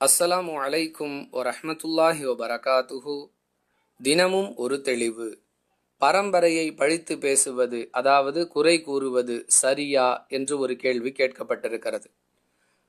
அஸ்ஸலாமு அலைக்கும் வரஹ்மத்துல்லாஹி வபரகாத்துஹு. தினமும் ஒரு தெளிவு. பரம்பரையை பழித்து பேசுவது அதாவது குறை கூறுவது சரியா என்று ஒரு கேள்வி கேட்கப்பட்டிருக்கிறது.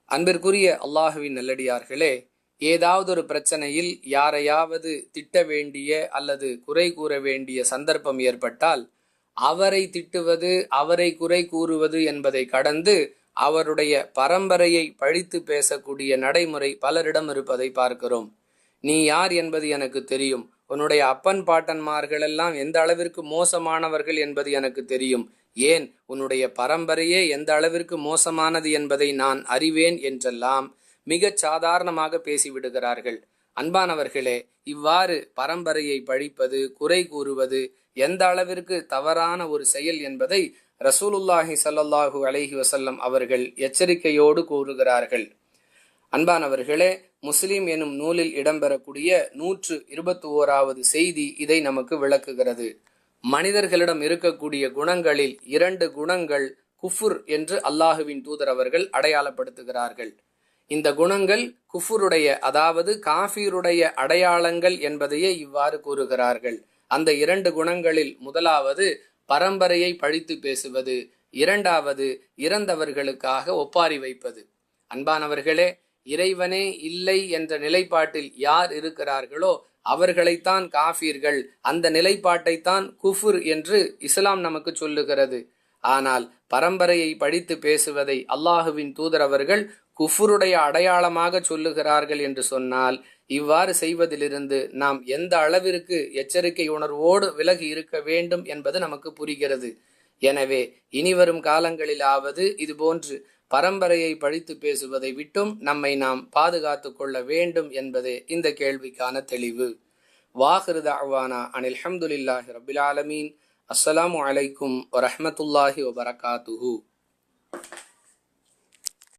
அன்பிற்குரிய அல்லாஹுவின் நல்லடியார்களே ஏதாவது ஒரு பிரச்சனையில் யாரையாவது திட்ட வேண்டிய அல்லது குறை கூற வேண்டிய சந்தர்ப்பம் ஏற்பட்டால் அவரை திட்டுவது அவரை குறை கூறுவது என்பதை கடந்து அவருடைய பரம்பரையை பழித்து பேசக்கூடிய நடைமுறை பலரிடம் இருப்பதை பார்க்கிறோம். நீ யார் என்பது எனக்கு தெரியும். உன்னுடைய அப்பன் பாட்டன்மார்கள் எல்லாம் எந்த அளவிற்கு மோசமானவர்கள் என்பது எனக்கு தெரியும். ஏன்? உன்னுடைய பரம்பரையே எந்த அளவிற்கு மோசமானது என்பதை நான் அறிவேன் என்றெல்லாம் மிகச் சாதாரணமாக பேசிவிடுகிறார்கள். அன்பானவர்களே இவ்வாறு பரம்பரையை பழிப்பது குறை கூறுவது எந்த அளவிற்கு தவறான ஒரு செயல் என்பதை ரசூலுல்லாஹி ஸல்லல்லாஹு அலஹி வசல்லம் அவர்கள் எச்சரிக்கையோடு கூறுகிறார்கள். அன்பானவர்களே முஸ்லிம் எனும் நூலில் இடம்பெறக்கூடிய நூற்று இருபத்தி ஓராவது செய்தி இதை நமக்கு விளக்குகிறது. மனிதர்களிடம் இருக்கக்கூடிய குணங்களில் இரண்டு குணங்கள் குஃபுர் என்று அல்லாஹுவின் தூதர் அவர்கள் அடையாளப்படுத்துகிறார்கள். இந்த குணங்கள் குஃபுருடைய அதாவது காஃபீருடைய அடையாளங்கள் என்பதையே இவ்வாறு கூறுகிறார்கள். அந்த இரண்டு குணங்களில் முதலாவது பரம்பரையை பழித்து பேசுவது இரண்டாவது இறந்தவர்களுக்காக ஒப்பாரி வைப்பது. அன்பானவர்களே இறைவனே இல்லை என்ற நிலைப்பாட்டில் யார் இருக்கிறார்களோ அவர்களைத்தான் காஃபீர்கள். அந்த நிலைப்பாட்டைத்தான் குஃபுர் என்று இஸ்லாம் நமக்கு சொல்லுகிறது. ஆனால் பரம்பரையை படித்து பேசுவதை அல்லாஹுவின் தூதர் அவர்கள் குஃபுருடைய அடையாளமாக சொல்லுகிறார்கள் என்று சொன்னால் இவ்வாறு செய்வதிலிருந்து நாம் எந்த அளவிற்கு எச்சரிக்கை உணர்வோடு விலகி இருக்க வேண்டும் என்பது நமக்கு புரிகிறது. எனவே இனிவரும் காலங்களிலாவது இதுபோன்று பரம்பரையை பழித்து பேசுவதை விட்டும் நம்மை நாம் பாதுகாத்து கொள்ள வேண்டும் என்பதே இந்த கேள்விக்கான தெளிவு. வாஹிருத அவானா அனில் அஹமதுல்லாஹி ரபில் ஆலமீன். அஸ்ஸலாமு அலைக்கும் வரஹமத்துல்லாஹி வபரகாத்துஹூ.